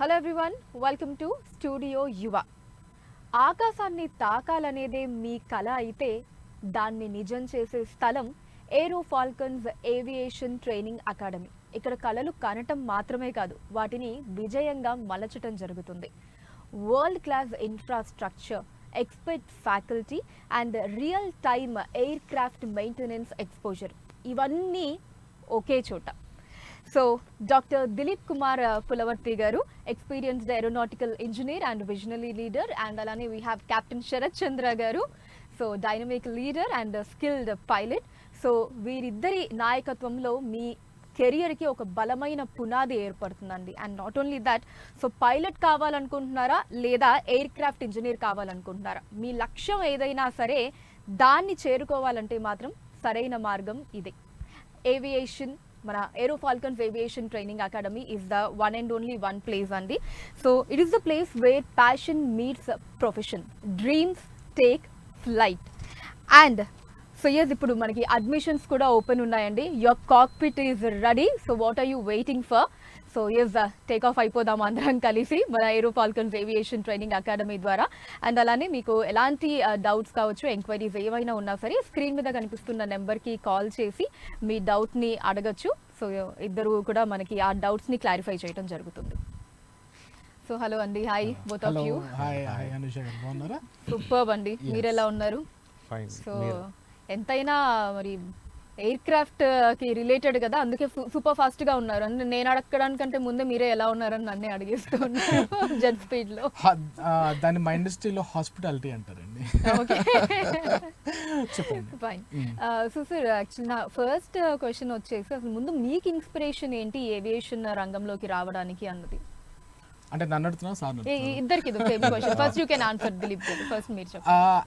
Hello everyone welcome to studio Yuva ఆకాశాన్ని తాకాలనేదే మీ కళ అయితే దాన్ని నిజం చేసే స్థలం aero falcons aviation training academy ఇక్కడ కళలు కనటం మాత్రమే కాదు వాటిని విజయంగా మలచటం జరుగుతుంది. World class infrastructure expert faculty and real time aircraft maintenance exposure ఇవన్నీ ఒకే చోట. సో డాక్టర్ దిలీప్ కుమార్ పులవర్తి గారు experienced aeronautical engineer and visionary leader and అలానే we have captain Sharath Chandra గారు so dynamic leader and skilled pilot so వీరిద్దరి నాయకత్వంలో మీ కెరియర్కి ఒక బలమైన పునాది ఏర్పడుతుందండి. And not only that so pilot కావాలనుకుంటున్నారా లేదా ఎయిర్ క్రాఫ్ట్ ఇంజనీర్ కావాలనుకుంటున్నారా? మీ లక్ష్యం ఏదైనా సరే దాన్ని చేరుకోవాలంటే మాత్రం సరైన మార్గం ఇదే. ఏవియేషన్ మన aero falcons aviation training academy is the one and only one place అండి so it is the place where passion meets profession dreams take flight and so yes ఇప్పుడు మనకి అడ్మిషన్స్ కూడా ఓపెన్ ఉన్నాయండి. Your cockpit is ready so what are you waiting for so yes take off అయిపోదాం అందరం కలిసి మన aero falcons aviation training academy ద్వారా. And అలానే మీకు ఎలాంటి డౌట్స్ కావచ్చు ఎంక్వైరీస్ ఏవైనా ఉన్నా సరే స్క్రీన్ మీద కనిపిస్తున్న నెంబర్కి కాల్ చేసి మీ డౌట్ని అడగచ్చు. సో ఇద్దరు కూడా మనకి ఆ డౌట్స్ని క్లారిఫై చేయడం జరుగుతుంది. సో హలో అండి. Hi both of you hi hi Anusha గారు. బాగున్నారా? సూపర్ అండి. మీరు ఎలా ఉన్నారు? ఫైన్ సో ఎంతైనా మరి ఎయిర్ క్రాఫ్ట్కి రిలేటెడ్ కదా అందుకే సూపర్ ఫాస్ట్గా ఉన్నారు. అంటే నేను అడగడానికంటే ముందే మీరే ఎలా ఉన్నారని నన్నే అడిగేస్తూ ఉన్నారు జెట్ స్పీడ్లో. హ- ఆ, దాన్ని మా ఇండస్ట్రీలో హాస్పిటాలిటీ అంటారండి. ఓకే. చెప్పండి. ఫైన్. సో సార్ యాక్చువల్లీ నా ఫస్ట్ క్వశ్చన్ వచ్చేసి అసలు ముందు మీకు ఇన్స్పిరేషన్ ఏంటి ఏవియేషన్ రంగంలోకి రావడానికి అన్నది? అంటే నన్ను అడుగుతున్నా సార్ ఇద్దరికి ఇది same question first you can answer Dilip first మీరు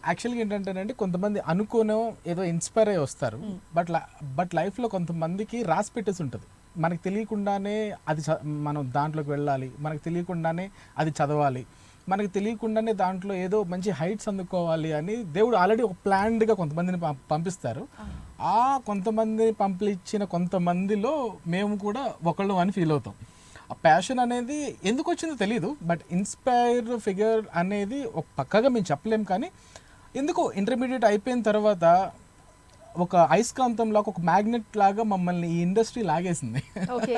యాక్చువల్గా ఏంటంటేనండి కొంతమంది అనుకోనో ఏదో ఇన్స్పైర్ అయ్యి వస్తారు. బట్ బట్ లైఫ్లో కొంతమందికి రాసి పెట్టేసి ఉంటుంది. మనకు తెలియకుండానే అది మనం దాంట్లోకి వెళ్ళాలి. మనకు తెలియకుండానే అది చదవాలి. మనకు తెలియకుండానే దాంట్లో ఏదో మంచి హైట్స్ అందుకోవాలి అని దేవుడు ఆల్రెడీ ఒక ప్లాన్డ్గా కొంతమందిని పం- పంపిస్తారు. ఆ. కొంతమందిని పంపించిన కొంతమందిలో మేము కూడా ఒకళ్ళు అని ఫీల్ అవుతాం. ఆ ప్యాషన్ అనేది ఎందుకు వచ్చిందో తెలియదు బట్ ఇన్స్పైర్ ఫిగర్ అనేది ఒక పక్కగా మేము చెప్పలేం కానీ ఎందుకు ఇంటర్మీడియట్ అయిపోయిన తర్వాత ఒక అయస్కాంతం లాగా ఒక మ్యాగ్నెట్ లాగా మమ్మల్ని ఈ ఇండస్ట్రీ లాగేసింది. ఓకే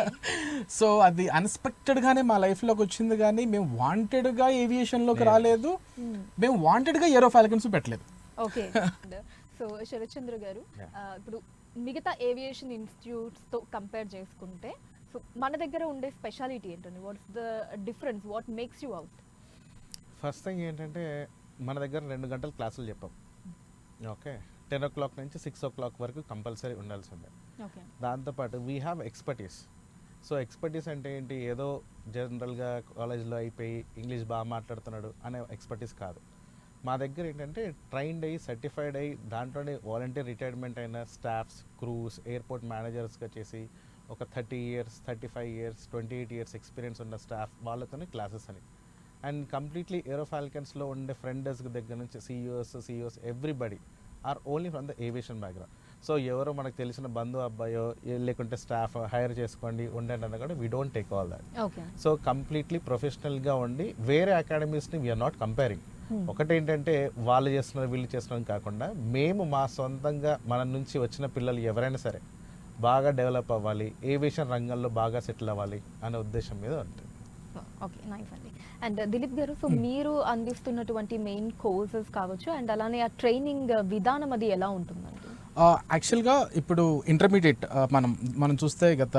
సో అది అన్ఎక్స్పెక్టెడ్గానే మా లైఫ్లోకి వచ్చింది కానీ మేము వాంటెడ్గా ఏవియేషన్లోకి రాలేదు. మేము వాంటెడ్గా ఏరో ఫాల్కన్స్ పెట్టలేదు. ఓకే సో శరత్చంద్ర గారు ఇప్పుడు మిగతా ఏవియేషన్ ఇన్స్టిట్యూట్స్తో కంపేర్ చేసుకుంటే సో మన దగ్గర ఉండే స్పెషాలిటీ ఏంటండి? What's the difference what makes you out first thing ఏంటంటే మన దగ్గర రెండు గంటలు క్లాసులు చెప్పాం. ఓకే? టెన్ ఓ క్లాక్ నుంచి సిక్స్ ఓ క్లాక్ వరకు కంపల్సరీ ఉండాల్సిందే. ఓకే. దాంతోపాటు we have expertise so expertise అంటే ఏంటి? ఏదో జనరల్గా కాలేజ్లో అయిపోయి ఇంగ్లీష్ బాగా మాట్లాడుతున్నాడు అనే ఎక్స్పర్టీస్ కాదు. మా దగ్గర ఏంటంటే ట్రైన్డ్ అయ్యి సర్టిఫైడ్ అయ్యి దాంట్లోనే వాలంటీర్ రిటైర్మెంట్ అయిన స్టాఫ్స్ క్రూస్ ఎయిర్పోర్ట్ మేనేజర్స్గా చేసి ఒక thirty years thirty five years twenty eight years experience ఉన్న స్టాఫ్ వాళ్ళతోనే క్లాసెస్ అని. అండ్ కంప్లీట్లీ ఏరో ఫాల్కన్స్లో ఉండే ఫ్రెండర్స్ దగ్గర నుంచి CEOs CEOs everybody are only from the aviation background. So ఎవరో మనకు తెలిసిన బంధు అబ్బాయో లేకుంటే స్టాఫ్ హైర్ చేసుకోండి ఉండండి అన్న కూడా we don't take all that so completely ప్రొఫెషనల్గా ఉండి వేరే అకాడమీస్ని వీఆర్ నాట్ కంపేరింగ్ ఒకటేంటంటే వాళ్ళు చేస్తున్నారు వీళ్ళు చేస్తున్నారు కాకుండా మేము మా సొంతంగా మన నుంచి వచ్చిన పిల్లలు ఎవరైనా సరే బాగా డెవలప్ అవ్వాలి ఏవియేషన్ రంగంలో బాగా సెటిల్ అవ్వాలి అనే ఉద్దేశం మీద ఉంటుంది. ఓకే నైస్ అండి. అండ్ దిలీప్ గారు సో మీరు అందిస్తున్నటువంటి మెయిన్ కోర్సెస్ కావచ్చు అండ్ అలానే ఆ ట్రైనింగ్ విధానం అది ఎలా ఉంటుందండి? యాక్చువల్గా ఇప్పుడు ఇంటర్మీడియట్ మనం మనం చూస్తే గత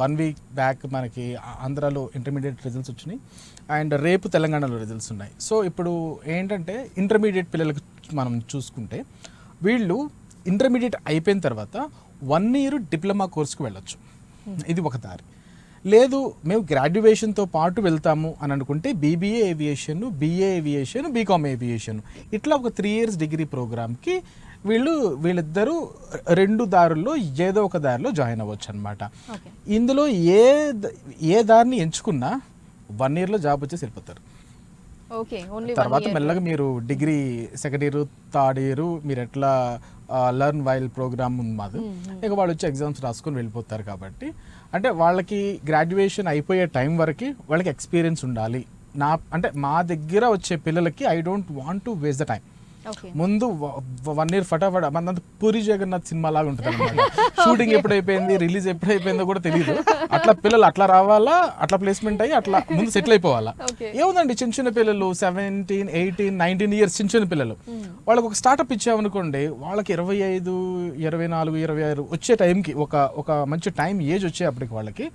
వన్ వీక్ బ్యాక్ మనకి ఆంధ్రాలో ఇంటర్మీడియట్ రిజల్ట్స్ వచ్చినాయి. అండ్ రేపు తెలంగాణలో రిజల్ట్స్ ఉన్నాయి. సో ఇప్పుడు ఏంటంటే ఇంటర్మీడియట్ పిల్లలకు మనం చూసుకుంటే వీళ్ళు ఇంటర్మీడియట్ అయిపోయిన తర్వాత వన్ ఇయర్ డిప్లొమా కోర్స్కి వెళ్ళొచ్చు. ఇది ఒక దారి. లేదు మేము గ్రాడ్యుయేషన్తో పాటు వెళ్తాము అని అనుకుంటే BBA aviation BA aviation BCom aviation. ఇట్లా ఒక త్రీ ఇయర్స్ డిగ్రీ ప్రోగ్రామ్కి వీళ్ళు వీళ్ళిద్దరూ రెండు దారుల్లో ఏదో ఒక దారిలో జాయిన్ అవ్వచ్చు అనమాట ఇందులో ఏ ఏ దారిని ఎంచుకున్నా వన్ ఇయర్లో జాబ్ వచ్చేసి వెళ్ళిపోతారు. తర్వాత మెల్లగా మీరు degree second year third year మీరు ఎట్లా లర్న్ వైల్ ప్రోగ్రామ్ ఉంది మాది ఇక వాళ్ళు వచ్చి ఎగ్జామ్స్ రాసుకొని వెళ్ళిపోతారు కాబట్టి. అంటే వాళ్ళకి గ్రాడ్యుయేషన్ అయిపోయే టైం వరకు వాళ్ళకి ఎక్స్పీరియన్స్ ఉండాలి. నా అంటే మా దగ్గర వచ్చే పిల్లలకి I don't want to waste the time ముందు వన్ ఇయర్ ఫటాఫట్ మనంత పూరి జగన్నాథ్ సినిమా లాగా ఉంటుంది అనమాట షూటింగ్ ఎప్పుడైపోయింది రిలీజ్ ఎప్పుడైపోయిందో కూడా తెలియదు అట్లా పిల్లలు అట్లా రావాలా అట్లా ప్లేస్మెంట్ అయ్యి అట్లా ముందు సెటిల్ అయిపోవాలా. ఏముందండి చిన్న చిన్న పిల్లలు సెవెంటీన్ ఎయిటీన్ నైన్టీన్ ఇయర్స్ చిన్న చిన్న పిల్లలు. వాళ్ళకి ఒక స్టార్ట్అప్ ఇచ్చామనుకోండి వాళ్ళకి ఇరవై ఐదు ఇరవై నాలుగు ఇరవై ఆరు వచ్చే టైంకి ఒక ఒక మంచి టైం ఏజ్ వచ్చేప్పటికి వాళ్ళకి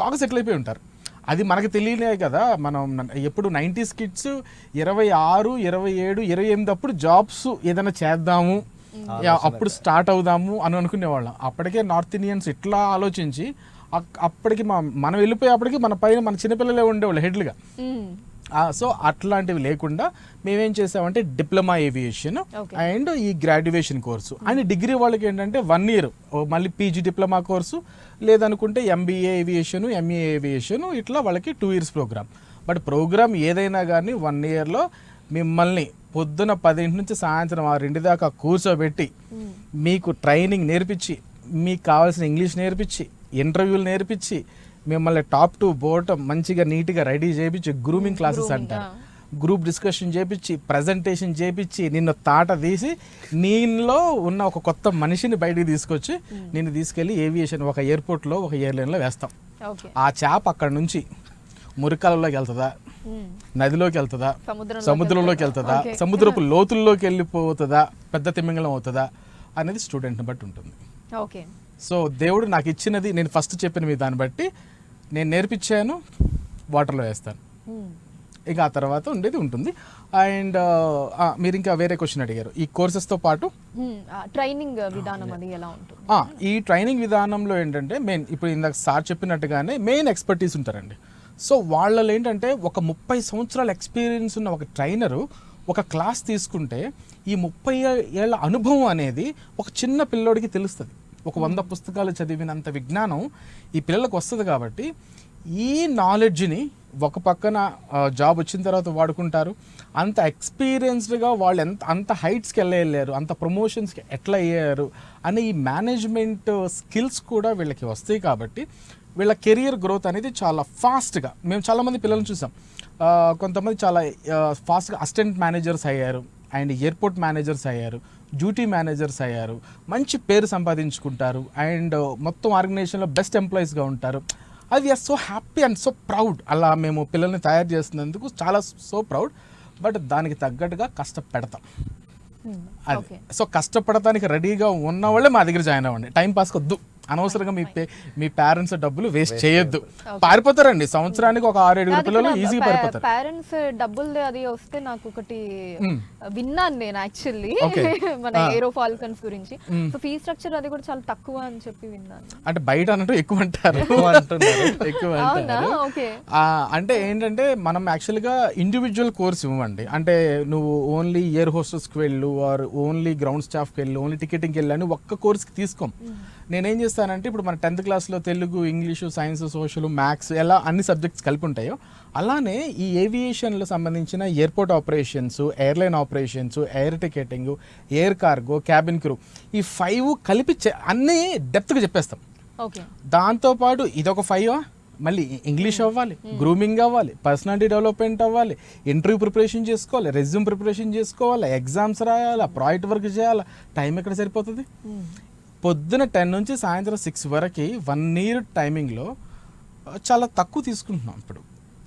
బాగా సెటిల్ అయిపోయి ఉంటారు. అది మనకు తెలియలే కదా. మనం ఎప్పుడు నైంటీస్ కిడ్స్ ఇరవై ఆరు ఇరవై ఏడు ఇరవై ఎనిమిది అప్పుడు జాబ్స్ ఏదైనా చేద్దాము అప్పుడు స్టార్ట్ అవుదాము అని అనుకునేవాళ్ళం. అప్పటికే నార్త్ ఇండియన్స్ ఇట్లా ఆలోచించి అప్పటికి మనం వెళ్ళిపోయేప్పటికి మన పైన మన చిన్నపిల్లలే ఉండేవాళ్ళు హెడ్లుగా. సో అట్లాంటివి లేకుండా మేమేం చేసామంటే డిప్లొమా ఏవియేషన్. అండ్ ఈ గ్రాడ్యుయేషన్ కోర్సు. అండ్ డిగ్రీ వాళ్ళకి ఏంటంటే వన్ ఇయర్ మళ్ళీ పీజీ డిప్లొమా కోర్సు లేదనుకుంటే ఎంబీఏ ఏవియేషన్ ఎంఏ ఏవియేషన్ ఇట్లా వాళ్ళకి two years program. But program ఏదైనా కానీ వన్ ఇయర్లో మిమ్మల్ని పొద్దున పదింటి నుంచి సాయంత్రం ఆరింటి దాకా కూర్చోబెట్టి మీకు ట్రైనింగ్ నేర్పించి మీకు కావాల్సిన ఇంగ్లీష్ నేర్పించి ఇంటర్వ్యూలు నేర్పించి మిమ్మల్ని టాప్ టు బోటం మంచిగా నీట్గా రెడీ చేయించి గ్రూమింగ్ క్లాసెస్ అంటారు. గ్రూప్ డిస్కషన్ చేపించి ప్రజెంటేషన్ చేపించి నిన్ను తాట తీసి నీలో ఉన్న ఒక కొత్త మనిషిని బయటికి తీసుకొచ్చి నిన్ను తీసుకెళ్ళి ఏవియేషన్ ఒక ఎయిర్పోర్ట్లో ఒక ఎయిర్లైన్లో వేస్తాం. ఆ చేప అక్కడ నుంచి మురికాలలోకి వెళ్తుందా? నదిలోకి వెళ్తుందా? సముద్రంలోకి వెళ్తుందా? సముద్రపు లోతుల్లోకి వెళ్ళిపోతుందా? పెద్ద తిమ్మింగళం అవుతుందా? అనేది స్టూడెంట్ని బట్టి ఉంటుంది. ఓకే. సో దేవుడు నాకు ఇచ్చినది నేను ఫస్ట్ చెప్పిన మీ దాన్ని బట్టి నేను నేర్పించాను వాటర్లో వేస్తాను. ఇక ఆ తర్వాత ఉండేది ఉంటుంది. అండ్ మీరు ఇంకా వేరే క్వశ్చన్ అడిగారు. ఈ కోర్సెస్తో పాటు? ట్రైనింగ్ విధానం అది ఎలా ఉంటుంది? ఈ ట్రైనింగ్ విధానంలో ఏంటంటే మెయిన్ ఇప్పుడు ఇందాక సార్ చెప్పినట్టుగానే మెయిన్ ఎక్స్పర్టీస్ ఉంటారండి. సో వాళ్ళలో ఏంటంటే ఒక ముప్పై సంవత్సరాల ఎక్స్పీరియన్స్ ఉన్న ఒక ట్రైనరు ఒక క్లాస్ తీసుకుంటే ఈ ముప్పై ఏళ్ళ అనుభవం అనేది ఒక చిన్న పిల్లోడికి తెలుస్తుంది. ఒక వంద పుస్తకాలు చదివినంత విజ్ఞానం ఈ పిల్లలకు వస్తుంది కాబట్టి ఈ నాలెడ్జ్ని ఒక పక్కన జాబ్ వచ్చిన తర్వాత వాడుకుంటారు. అంత ఎక్స్పీరియన్స్డ్గా వాళ్ళు ఎంత అంత హైట్స్కి వెళ్ళలేరు అంత ప్రమోషన్స్కి ఎట్లా అయ్యారు అనే ఈ మేనేజ్మెంట్ స్కిల్స్ కూడా వీళ్ళకి వస్తాయి కాబట్టి వీళ్ళ కెరియర్ గ్రోత్ అనేది చాలా ఫాస్ట్గా మేము చాలామంది పిల్లల్ని చూసాం. కొంతమంది చాలా ఫాస్ట్గా అసిస్టెంట్ మేనేజర్స్ అయ్యారు అండ్ ఎయిర్పోర్ట్ మేనేజర్స్ అయ్యారు. డ్యూటీ మేనేజర్స్ అయ్యారు. మంచి పేరు సంపాదించుకుంటారు. అండ్ మొత్తం ఆర్గనైజేషన్లో బెస్ట్ ఎంప్లాయీస్గా ఉంటారు. అది we are so happy and so proud అలా మేము పిల్లల్ని తయారు చేస్తున్నందుకు చాలా సో ప్రౌడ్ బట్ దానికి తగ్గట్టుగా కష్టపెడతాం. అది. ఓకే సో కష్టపడటానికి రెడీగా ఉన్న వాళ్ళే మా దగ్గర జాయిన్ అవ్వండి. టైం పాస్ వద్దు అనవసరంగా మీ పే మీ పేరెంట్స్ డబ్బులు వేస్ట్ చేయొద్దు. పారిపోతారండి. సంవత్సరానికి ఒక ఆరు ఏడుగురు పిల్లలు ఈజీగా పారిపోతారు. పేరెంట్స్ డబ్బులు అది వస్తే నాకు ఒకటి విన్నాను నేను యాక్చువల్లీ. మన ఏరో ఫాల్కన్స్ గురించి. సో ఫీ స్ట్రక్చర్ అది కూడా చాలా తక్కువ అని చెప్పి విన్నాను. అంటే బయట అన్నట్టు ఎక్కువ అంటారు. ఎక్కువ అంటే ఏంటంటే మనం యాక్చువల్గా ఇండివిజువల్ కోర్స్ ఇవ్వండి. అంటే నువ్వు ఓన్లీ ఇయర్ హోస్టర్స్కి వెళ్ళు ఆర్ ఓన్లీ గ్రౌండ్ స్టాఫ్కి వెళ్ళు ఓన్లీ టికెటింగ్కి వెళ్ళి అని ఒక్క కోర్స్కి తీసుకోం. నేనేం చేస్తానంటే ఇప్పుడు మన టెన్త్ క్లాస్లో Telugu English science social maths ఎలా అన్ని సబ్జెక్ట్స్ కలిపి ఉంటాయో అలానే ఈ ఏవియేషన్లో సంబంధించిన airport operations airline operations air ticketing air cargo cabin crew ఈ ఫైవ్ కలిపి అన్నీ డెప్త్గా చెప్పేస్తాం. ఓకే. దాంతోపాటు ఇదొక ఫైవ్? మళ్ళీ ఇంగ్లీష్ అవ్వాలి గ్రూమింగ్ అవ్వాలి పర్సనాలిటీ డెవలప్మెంట్ అవ్వాలి ఇంటర్వ్యూ ప్రిపరేషన్ చేసుకోవాలి రెజ్యూమ్ ప్రిపరేషన్ చేసుకోవాలి ఎగ్జామ్స్ రాయాలా ప్రాజెక్ట్ వర్క్ చేయాలా టైం ఎక్కడ సరిపోతుంది? పొద్దున టెన్ నుంచి సాయంత్రం సిక్స్ వరకు వన్ ఇయర్ టైమింగ్లో చాలా తక్కువ తీసుకుంటున్నాం ఇప్పుడు.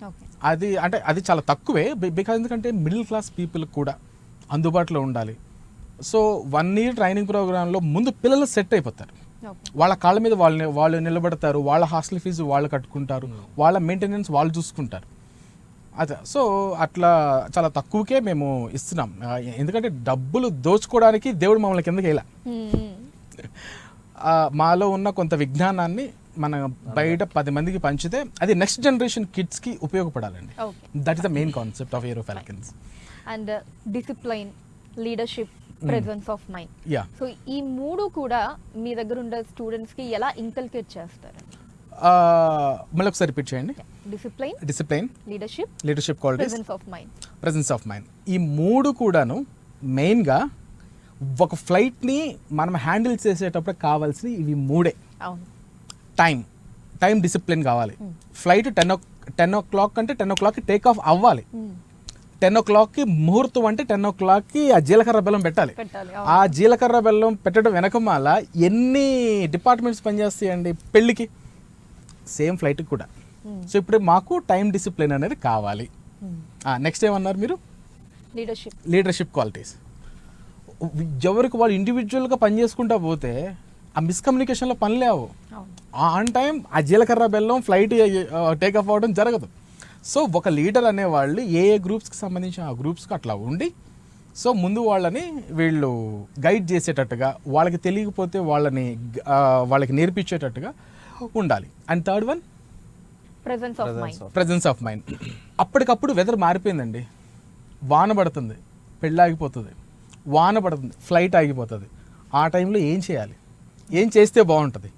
ఓకే. అది అంటే అది చాలా తక్కువే బికాజ్ ఎందుకంటే మిడిల్ క్లాస్ పీపుల్ కూడా అందుబాటులో ఉండాలి. సో వన్ ఇయర్ ట్రైనింగ్ ప్రోగ్రాంలో ముందు పిల్లలు సెట్ అయిపోతారు. ఓకే. వాళ్ళ కాళ్ళ మీద వాళ్ళు వాళ్ళు నిలబడతారు వాళ్ళ హాస్టల్ ఫీజు వాళ్ళు కట్టుకుంటారు వాళ్ళ మెయింటెనెన్స్ వాళ్ళు చూసుకుంటారు. అదే సో అట్లా చాలా తక్కువకే మేము ఇస్తున్నాం. ఎందుకంటే డబ్బులు దోచుకోవడానికి దేవుడు మమ్మల్ని కిందకి వెళ్ళా మాలో ఉన్న కొంత విజ్ఞానాన్ని మన బయట పది మందికి పంచితే అది నెక్స్ట్ జనరేషన్ కిడ్స్కి ఉపయోగపడాలండి. That is the main concept of aero falcons and discipline leadership presence of mind ya so ఈ మూడు కూడా మీ దగ్గర ఉండే స్టూడెంట్స్కి ఎలా ఇంకల్కేట్ చేస్తారు? మళ్ళీ ఒకసారి రిపీట్ చేయండి. Discipline discipline leadership leadership qualities presence of mind presence of mind ఈ మూడు కూడాను మెయిన్గా ఒక ఫ్లైట్ని మనం హ్యాండిల్ చేసేటప్పుడు కావాల్సిన ఇవి మూడే. టైం. టైం డిసిప్లిన్ కావాలి. Flight ten o ten o'clock అంటే టెన్ ఓ క్లాక్కి టేక్ ఆఫ్ అవ్వాలి. టెన్ ఓ క్లాక్కి ముహూర్తం అంటే టెన్ ఓ క్లాక్కి ఆ జీలకర్ర బెల్లం పెట్టాలి. పెట్టాలి ఆ జీలకర్ర బెల్లం పెట్టడం వెనకమాల ఎన్ని డిపార్ట్మెంట్స్ పనిచేస్తాయండి పెళ్ళికి? సేమ్ ఫ్లైట్కి కూడా. సో ఇప్పుడు మాకు టైం డిసిప్లిన్ అనేది కావాలి. నెక్స్ట్ ఏమన్నారు మీరు? లీడర్షిప్. Leadership qualities. ఎవరికి వాళ్ళు ఇండివిజువల్గా పని చేసుకుంటా పోతే ఆ మిస్కమ్యూనికేషన్లో పని లేవు అవును. ఆన్ టైం ఆ జీలకర్ర బెల్లం ఫ్లైట్ టేక్ ఆఫ్ అవ్వడం జరగదు. సో ఒక లీడర్ అనేవాళ్ళు ఏ ఏ గ్రూప్స్కి సంబంధించిన ఆ గ్రూప్స్కి అట్లా ఉండి సో ముందు వాళ్ళని వీళ్ళు గైడ్ చేసేటట్టుగా వాళ్ళకి తెలియకపోతే వాళ్ళని వాళ్ళకి నేర్పించేటట్టుగా ఉండాలి. And third one presence of mind అప్పటికప్పుడు వెదర్ మారిపోయిందండి. వాన పడుతుంది. పెళ్ళి ఆగిపోతుంది. వాన పడుతుంది ఫ్లైట్ ఆగిపోతుంది. ఆ టైంలో ఏం చేయాలి? ఏం చేస్తే బాగుంటుంది?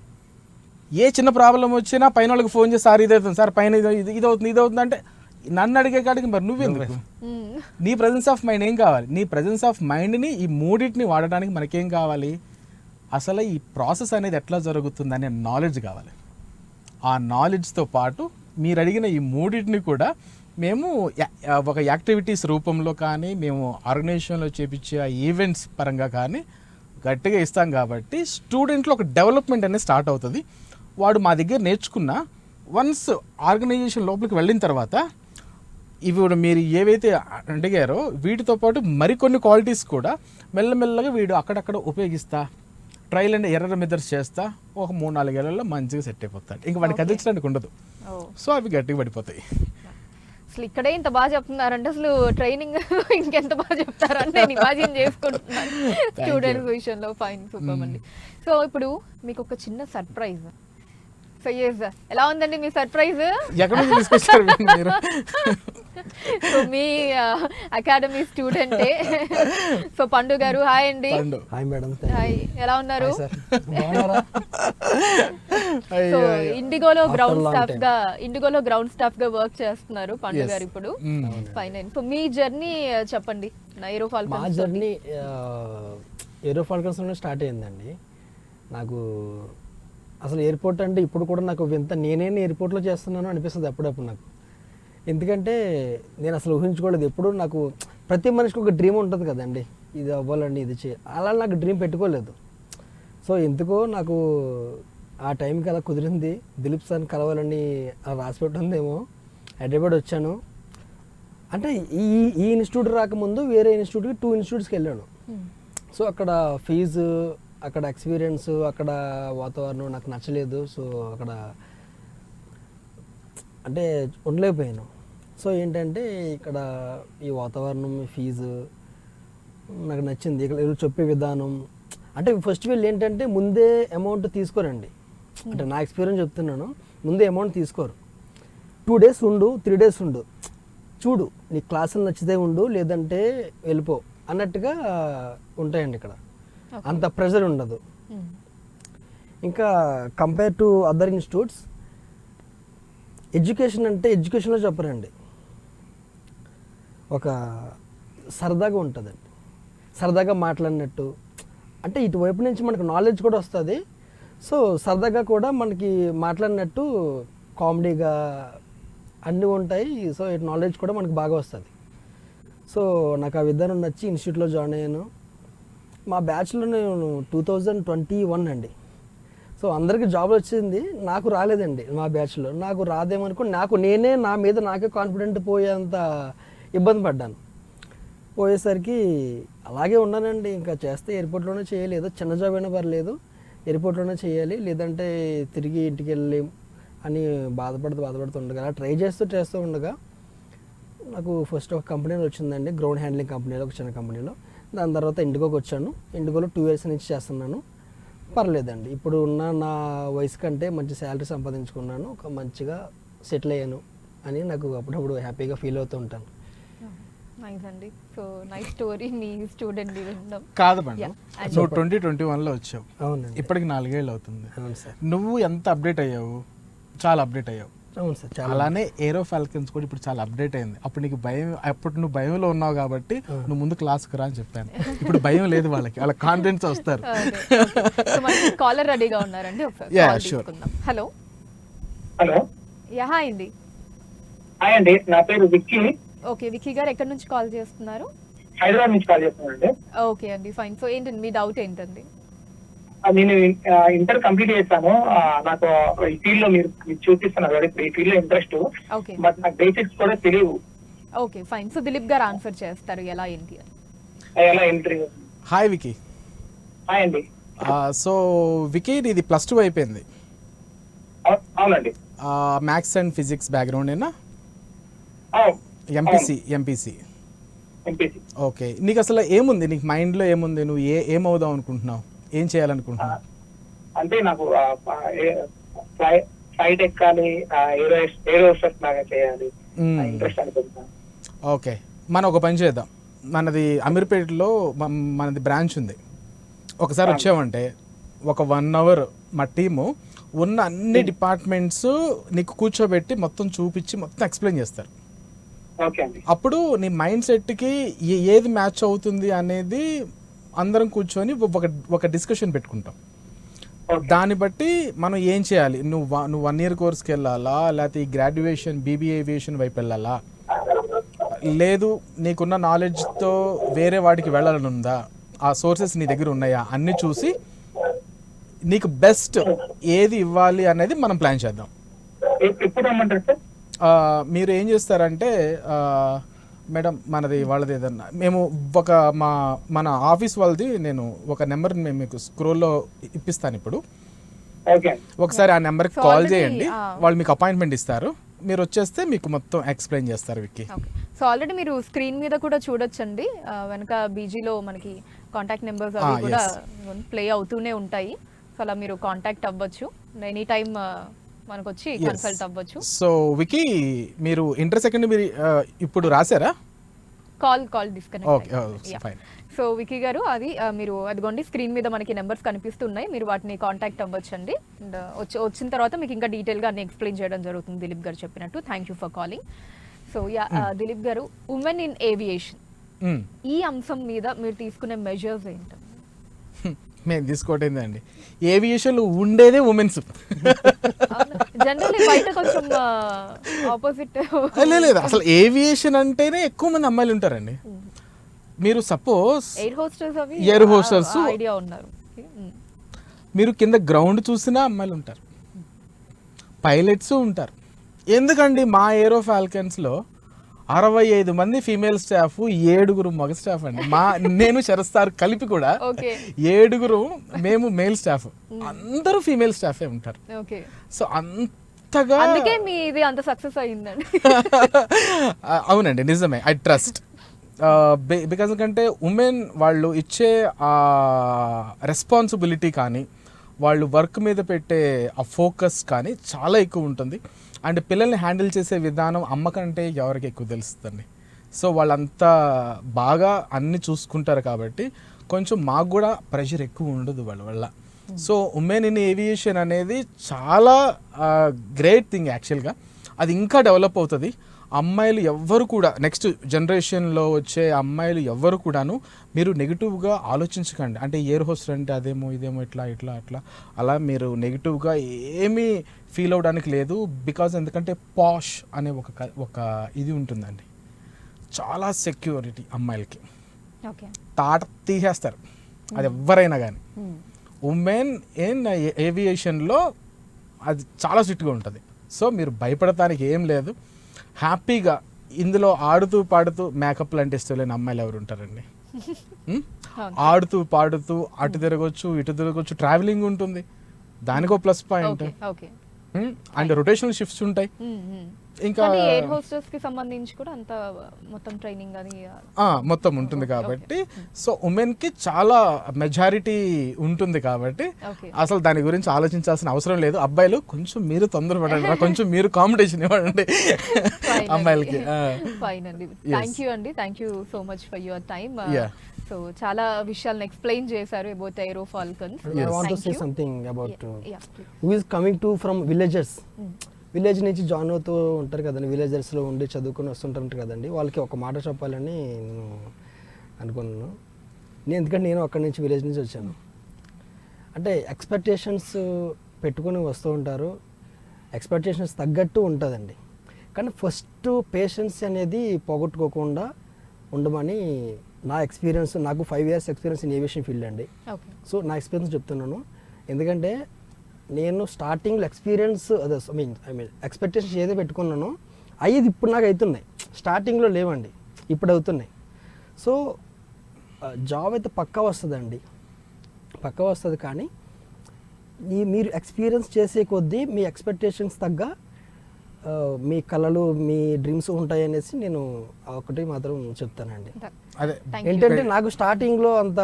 ఏ చిన్న ప్రాబ్లం వచ్చినా పైన వాళ్ళకి ఫోన్ చేసి సార్ ఇది అవుతుంది సార్ పైన ఇది ఇది అవుతుంది ఇది అవుతుంది అంటే నన్ను అడిగే కాడికి మరి నువ్వెందుకు? నీ ప్రజెన్స్ ఆఫ్ మైండ్ ఏం కావాలి? నీ ప్రజెన్స్ ఆఫ్ మైండ్ని ఈ మూడింటిని వాడడానికి మనకేం కావాలి? అసలు ఈ ప్రాసెస్ అనేది ఎట్లా జరుగుతుంది అనే నాలెడ్జ్ కావాలి. ఆ నాలెడ్జ్తో పాటు మీరు అడిగిన ఈ మూడింటిని కూడా మేము ఒక యాక్టివిటీస్ రూపంలో కానీ మేము ఆర్గనైజేషన్లో చేపించే ఆ ఈవెంట్స్ పరంగా కానీ గట్టిగా ఇస్తాం కాబట్టి స్టూడెంట్లో ఒక డెవలప్మెంట్ అనేది స్టార్ట్ అవుతుంది. వాడు మా దగ్గర నేర్చుకున్న వన్స్ ఆర్గనైజేషన్ లోపలికి వెళ్ళిన తర్వాత ఇవి కూడా మీరు ఏవైతే అడిగారో వీటితో పాటు మరికొన్ని క్వాలిటీస్ కూడా మెల్లమెల్లగా వీడు అక్కడక్కడ ఉపయోగిస్తా ట్రయల్ అండ్ ఎర్రర్ మెథడ్స్ చేస్తా ఒక మూడు నాలుగేళ్ళలో మంచిగా సెట్ అయిపోతాడు. ఇంకా వాడికి. కదిలించడానికి ఉండదు. సో అవి గట్టిగా పడిపోతాయి. అసలు ఇక్కడే ఇంత బాగా చెప్తున్నారంటే అసలు ట్రైనింగ్ ఇంకెంత బాగా చెప్తారని నేను ఇమాజిన్ చేసుకుంటున్నాను. స్టూడెంట్స్ విషయంలో ఫైన్ సూపర్ అండి. సో ఇప్పుడు మీకు ఒక చిన్న సర్ప్రైజ్ సో ఎస్ ఎలా ఉందండి మీ సర్ప్రైజ్ ఎక్కడ నుంచి తీసుకొచ్చారు వీడిని మీరు? సో మీ అకాడమీ స్టూడెంటే సో పండు గారు హాయ్ అండి పండు హాయ్ మేడం హాయ్ ఎలా ఉన్నారు? సో. ఇండిగోలో గ్రౌండ్ స్టాఫ్. గా ఇండిగోలో గ్రౌండ్ స్టాఫ్గా వర్క్ చేస్తున్నారు పండు. గారు ఇప్పుడు. ఫైన్ సో మీ జర్నీ చెప్పండి. నైరో మా జర్నీ ఏరో ఫాల్కన్స్ నుండి స్టార్ట్ అయిందండి నాకు అసలు ఎయిర్పోర్ట్ అంటే ఇప్పుడు కూడా నాకు వింత నేనే ఎయిర్పోర్ట్లో చేస్తున్నాను అనిపిస్తుంది అప్పుడప్పుడు నాకు. ఎందుకంటే నేను అసలు ఊహించుకోలేదు. ఎప్పుడు నాకు ప్రతి మనిషికి ఒక డ్రీమ్ ఉంటుంది కదండి. ఇది అవ్వాలండి ఇది చే అలా నాకు డ్రీమ్ పెట్టుకోలేదు. సో ఎందుకో నాకు ఆ టైంకి అలా కుదిరింది. దిలీప్ సార్ని కలవాలని అలా రాసి పెట్టిందేమో. హైదరాబాద్ వచ్చాను. అంటే ఈ ఈ ఇన్స్టిట్యూట్ రాకముందు వేరే ఇన్స్టిట్యూట్కి టూ ఇన్స్టిట్యూట్స్కి వెళ్ళాను. సో అక్కడ ఫీజు అక్కడ ఎక్స్పీరియన్స్ అక్కడ వాతావరణం నాకు నచ్చలేదు. సో అక్కడ అంటే ఉండలేకపోయాను. సో ఏంటంటే ఇక్కడ ఈ వాతావరణం ఈ ఫీజు నాకు నచ్చింది. ఇక్కడ వీళ్ళు చెప్పే విధానం. అంటే ఫస్ట్ వీళ్ళు ఏంటంటే ముందే అమౌంట్ తీసుకోరండి. అంటే నా ఎక్స్పీరియన్స్ చెప్తున్నాను. ముందే అమౌంట్ తీసుకోరు. టూ డేస్ ఉండు త్రీ డేస్ ఉండు. చూడు నీ క్లాసులు నచ్చితే ఉండు లేదంటే వెళ్ళిపో అన్నట్టుగా ఉంటాయండి ఇక్కడ. అంత ప్రెషర్ ఉండదు. ఇంకా compare to other institutes education అంటే ఎడ్యుకేషన్లో చెప్పరండి. ఒక సరదాగా ఉంటుందండి. సరదాగా మాట్లాడినట్టు. అంటే ఇటువైపు నుంచి మనకు నాలెడ్జ్ కూడా వస్తుంది. సో సరదాగా కూడా మనకి మాట్లాడినట్టు కామెడీగా అన్నీ ఉంటాయి. సో ఇటు నాలెడ్జ్ కూడా మనకు బాగా వస్తుంది. సో నాకు ఆ విధానం నచ్చి ఇన్స్టిట్యూట్లో జాయిన్ అయ్యాను. మా బ్యాచ్లో నేను టూ థౌజండ్ ట్వంటీ వన్ అండి. సో అందరికీ జాబ్ వచ్చింది. నాకు రాలేదండి మా బ్యాచ్లో నాకు రాదేమనుకో నాకు నేనే నా మీద నాకే కాన్ఫిడెంట్ పోయేంత ఇబ్బంది పడ్డాను. పోయేసరికి అలాగే ఉన్నానండి. ఇంకా చేస్తే ఎయిర్పోర్ట్లోనే చేయలేదు. చిన్న జాబ్ అయినా పర్లేదు. ఎయిర్పోర్ట్లోనే చేయాలి. లేదంటే తిరిగి ఇంటికి వెళ్ళి అని బాధపడుతూ బాధపడుతూ ఉండగా అలా ట్రై చేస్తూ చేస్తూ ఉండగా నాకు ఫస్ట్ ఒక కంపెనీలో వచ్చిందండి. గ్రౌండ్ హ్యాండ్లింగ్ కంపెనీలో ఒక చిన్న కంపెనీలో దాని తర్వాత ఇండిగోకి వచ్చాను. ఇండిగోలో టూ ఇయర్స్ నుంచి చేస్తున్నాను. పర్లేదండి. ఇప్పుడు ఉన్న నా వయసు కంటే మంచి శాలరీ సంపాదించుకున్నాను ఒక మంచిగా సెటిల్ అయ్యాను అని నాకు అప్పుడప్పుడు హ్యాపీగా ఫీల్ అవుతూ ఉంటాను. నైస్ అండి. సో నైస్ స్టోరీ మీ స్టూడెంట్ కాదు నువ్వు ట్వంటీ ట్వంటీ వన్లో వచ్చావు. అవునండి. ఇప్పటికి నాలుగేళ్ళు అవుతుంది. అవును సార్. నువ్వు ఎంత అప్డేట్ అయ్యావు? చాలా అప్డేట్ అయ్యావు. అవును సార్ చాలా అలానే ఏరో ఫాల్కన్స్ కూడా ఇప్పుడు చాలా అప్డేట్ అయింది. అప్పుడు నీకు భయం అప్పుడు నువ్వు భయంలో ఉన్నావు కాబట్టి నువ్వు ముందు క్లాస్కి రా అని చెప్పాను. ఇప్పుడు భయం లేదు వాళ్ళకి వాళ్ళ కాన్ఫిడెన్స్ వస్తారు. కాలర్ రెడీగా ఉన్నారండి? హలో. హలో. యా హాయ్ అండి. హాయ్ అండి నా పేరు విక్కీ. ఓకే విక్కీ గారు ఎక్కడి నుంచి కాల్ చేస్తున్నారు? హైదరాబాద్ నుంచి కాల్ చేస్తున్నానండి. ఓకే అండి ఫైన్. సో ఏంటండి మీ డౌట్ ఏంటండి? నేను ఇంటర్ కంప్లీట్ చేశాను. నాకు ఈ ఫీల్డ్లో మీరు చూపిస్తున్నారు కదా ఇప్పుడు ఈ ఫీల్డ్లో ఇంట్రెస్ట్. ఓకే. బట్ నాకు బేసిక్స్ కూడా తెలియవు. Okay fine. సో దిలీప్ గారు ఆన్సర్ చేస్తారు ఎలా ఏంటి ఎలా ఎంట్రీ? Hi Vicky. హాయ్ అండి. సో వికీ ఇది ప్లస్ టూ అయిపోయింది. అవు- అవునండి. మ్యాథ్స్ అండ్ ఫిజిక్స్ బ్యాక్గ్రౌండ్ ఏనా? MPC MPC okay. నీకు అసలు ఏముంది? నీకు మైండ్లో ఏముంది? నువ్వు ఏ ఏమవుదాం అనుకుంటున్నావు? ఏం చేయాలనుకుంటున్నావు అంటే నాకు ఫ్లైట్ ఎక్కాలి ఏరో ఏరో లాగా చేయాలి. మ్మ్. ఇంట్రెస్ట్ అనుకుంటున్నాను. ఓకే. మనం ఒక పని చేద్దాం. మనది అమీర్పేటలో మనది బ్రాంచ్ ఉంది. ఒకసారి వచ్చామంటే ఒక వన్ అవర్ మా టీము ఉన్న అన్ని డిపార్ట్మెంట్స్ నీకు కూర్చోబెట్టి మొత్తం చూపించి మొత్తం ఎక్స్ప్లెయిన్ చేస్తారు. అప్పుడు నీ మైండ్ సెట్కి ఏది మ్యాచ్ అవుతుంది అనేది అందరం కూర్చొని ఒక ఒక డిస్కషన్ పెట్టుకుంటాం. దాన్ని బట్టి మనం ఏం చేయాలి? నువ్వు నువ్వు వన్ ఇయర్ కోర్స్కి వెళ్ళాలా? లేకపోతే ఈ గ్రాడ్యుయేషన్ బీబీఏ ఏవియేషన్ వైపు వెళ్ళాలా? లేదు నీకున్న నాలెడ్జ్తో వేరే వాటికి వెళ్ళాలని ఉందా? ఆ సోర్సెస్ నీ దగ్గర ఉన్నాయా? అన్నీ చూసి నీకు బెస్ట్ ఏది ఇవ్వాలి అనేది మనం ప్లాన్ చేద్దాం. మీరు ఏం చేస్తారంటే మేడం మనది వాళ్ళది ఏదన్నా. మేము ఒక మా మన ఆఫీస్ వాళ్ళది నేను ఒక నెంబర్ మేము మీకు స్క్రోల్లో ఇప్పిస్తాను ఇప్పుడు. ఒకసారి ఆ నెంబర్కి కాల్ చేయండి. వాళ్ళు మీకు అపాయింట్మెంట్ ఇస్తారు. మీరు వచ్చేస్తే మీకు మొత్తం ఎక్స్ప్లెయిన్ చేస్తారు విక్కీ. ఓకే. సో ఆల్రెడీ మీరు స్క్రీన్ మీద కూడా చూడొచ్చండి. వెనక బీజీలో మనకి కాంటాక్ట్ నెంబర్స్ అవి కూడా. ప్లే అవుతూనే ఉంటాయి. సో అలా మీరు కాంటాక్ట్ అవ్వచ్చు. ఎనీ టైం మనకు వచ్చి. కన్సల్ట్ అవ్వచ్చు. సో వికీ మీరు ఇంటర్ సెకండ్ మీరు ఇప్పుడు రాశారా? Call call okay disconnect fine so Vicky గారు అది మీరు అదిగోండి స్క్రీన్ మీద మనకి నెంబర్స్ కనిపిస్తున్నాయి. మీరు వాటిని కాంటాక్ట్ అవ్వచ్చండి. అండ్ వచ్చి వచ్చిన తర్వాత మీకు ఇంకా డీటెయిల్గా అన్ని ఎక్స్ప్లెయిన్ చేయడం జరుగుతుంది దిలీప్ గారు చెప్పినట్టు. Thank you for calling so ya Dilip గారు ఉమెన్ ఇన్ ఏవియేషన్ ఈ అంశం మీద మీరు తీసుకునే మెజర్స్ ఏంటండి మేము తీసుకోవటం అండి ఏవియేషన్లో ఉండేదే ఉమెన్స్ లేదు అసలు ఏవియేషన్ అంటేనే ఎక్కువ మంది అమ్మాయిలు ఉంటారండి. మీరు సపోజ్ ఎయిర్ హోస్టర్స్. మీరు కింద గ్రౌండ్ చూసినా అమ్మాయిలు ఉంటారు. పైలట్స్ ఉంటారు. ఎందుకండి మా ఏరో ఫాల్కన్స్లో అరవై ఐదు మంది ఫీమేల్ స్టాఫ్ ఏడుగురు మగ స్టాఫ్ అండి. మా నేను శరస్తార్ కలిపి కూడా. ఏడుగురు మేము మేల్ స్టాఫ్ అందరూ ఫీమేల్ స్టాఫే ఉంటారు. ఓకే. సో అంతగా అందుకే మీ ఇది అంత సక్సెస్ అయ్యిందండి. అవునండి నిజమే. ఐ ట్రస్ట్ బికాజ్ ఎందుకంటే ఉమెన్ వాళ్ళు ఇచ్చే రెస్పాన్సిబిలిటీ కానీ వాళ్ళు వర్క్ మీద పెట్టే ఆ ఫోకస్ కానీ చాలా ఎక్కువ ఉంటుంది. అండ్ పిల్లల్ని హ్యాండిల్ చేసే విధానం అమ్మ కంటే ఎవరికి ఎక్కువ తెలుస్తుందండి. సో వాళ్ళంతా బాగా అన్ని చూసుకుంటారు కాబట్టి కొంచెం మాకు కూడా ప్రెషర్ ఎక్కువ ఉండదు వాళ్ళ వల్ల. సో ఉమెన్ ఇన్ ఏవియేషన్ అనేది చాలా గ్రేట్ థింగ్ యాక్చువల్గా. అది ఇంకా డెవలప్ అవుతుంది. అమ్మాయిలు ఎవ్వరు కూడా నెక్స్ట్ జనరేషన్లో వచ్చే అమ్మాయిలు ఎవ్వరు కూడాను మీరు నెగిటివ్గా ఆలోచించకండి. అంటే ఎయిర్ హోస్ట్ అంటే అదేమో ఇదేమో ఇట్లా ఇట్లా అట్లా. అలా మీరు నెగిటివ్గా ఏమీ ఫీల్ అవ్వడానికి లేదు. బికాజ్ ఎందుకంటే పాష్ అనే ఒక ఒక ఇది ఉంటుందండి. చాలా సెక్యూరిటీ అమ్మాయిలకి. ఓకే. తాట తీసేస్తారు. అది ఎవరైనా కానీ ఉమెన్ ఇన్ ఏవియేషన్లో అది చాలా స్ట్రిక్ట్గా ఉంటుంది. సో మీరు భయపడటానికి ఏం లేదు. హ్యాపీగా ఇందులో ఆడుతూ పాడుతూ మేకప్ లాంటి ఇష్టం లేని అమ్మాయిలు ఎవరు ఉంటారండి. ఆడుతూ పాడుతూ అటు తిరగొచ్చు ఇటు తిరగొచ్చు ట్రావెలింగ్ ఉంటుంది. దానికో plus point and rotational shifts ఉంటాయి. ఇంకా కానీ ఎయిర్ హోస్టర్స్కి సంబంధించి కూడా అంత మొత్తం ట్రైనింగ్ అది ఆ, మొత్తం ఉంటుంది కాబట్టి. సో ఉమెన్కి చాలా మెజారిటీ ఉంటుంది కాబట్టి అసలు దాని గురించి ఆలోచించాల్సిన అవసరం లేదు. అబ్బాయిలు కొంచెం మీరు తొందరపడండి రా, కొంచెం మీరు కాంపిటీషన్ ఇవ్వండి. అమ్మాయిలకి. ఫైన్ అండి థ్యాంక్ యూ అండి. Thank you so much for your Yeah. So చాలా విషయాలను ఎక్స్ప్లెయిన్ చేశారు about aero falcons I want to say something about who is coming to from villages village నుంచి జాయిన్ అవుతూ ఉంటారు కదండి విలేజెస్లో ఉండి చదువుకొని వస్తుంటారు కదండి. వాళ్ళకి ఒక మాట చెప్పాలని నేను అనుకున్నాను. నేను ఎందుకంటే నేను అక్కడి నుంచి విలేజ్ నుంచి వచ్చాను. అంటే ఎక్స్పెక్టేషన్స్ పెట్టుకొని వస్తూ ఉంటారు. ఎక్స్పెక్టేషన్స్ తగ్గట్టు ఉంటుందండి. కానీ ఫస్ట్ పేషెన్స్ అనేది పోగొట్టుకోకుండా ఉండమని నా ఎక్స్పీరియన్స్ నాకు five years experience in aviation field అండి. సో నా ఎక్స్పీరియన్స్ చెప్తున్నాను. ఎందుకంటే నేను స్టార్టింగ్లో ఎక్స్పీరియన్స్ అదే I mean I mean expectations ఏదో పెట్టుకున్నానో అయ్యేది ఇప్పుడు నాకు అవుతున్నాయి స్టార్టింగ్లో లేవండి ఇప్పుడు అవుతున్నాయి. సో జాబ్ అయితే పక్కా వస్తుందండి. పక్కా వస్తుంది కానీ ఈ మీరు ఎక్స్పీరియన్స్ చేసే కొద్దీ మీ ఎక్స్పెక్టేషన్స్ తగ్గ మీ కళలు మీ డ్రీమ్స్ ఉంటాయి అనేసి నేను ఒకటి మాత్రం చెప్తానండి. అదే. ఏంటంటే నాకు స్టార్టింగ్లో అంత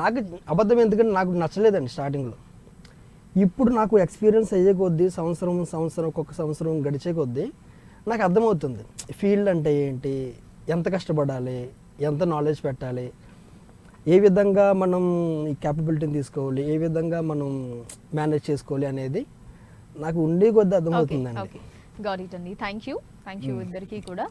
నాకు అబద్ధం ఎందుకంటే నాకు నచ్చలేదండి స్టార్టింగ్లో. ఇప్పుడు నాకు ఎక్స్పీరియన్స్ అయ్యే కొద్దీ సంవత్సరం సంవత్సరం ఒక్కొక్క సంవత్సరం గడిచే కొద్దీ నాకు అర్థమవుతుంది. ఫీల్డ్ అంటే ఏంటి? ఎంత కష్టపడాలి? ఎంత నాలెడ్జ్ పెట్టాలి? ఏ విధంగా మనం ఈ క్యాపబిలిటీని తీసుకోవాలి? ఏ విధంగా మనం మేనేజ్ చేసుకోవాలి అనేది నాకు ఉండే కొద్దీ అర్థమవుతుందండి. ఓకే గాట్ ఇట్ అండి. థ్యాంక్ యూ థ్యాంక్ యూ ఇద్దరికి కూడా.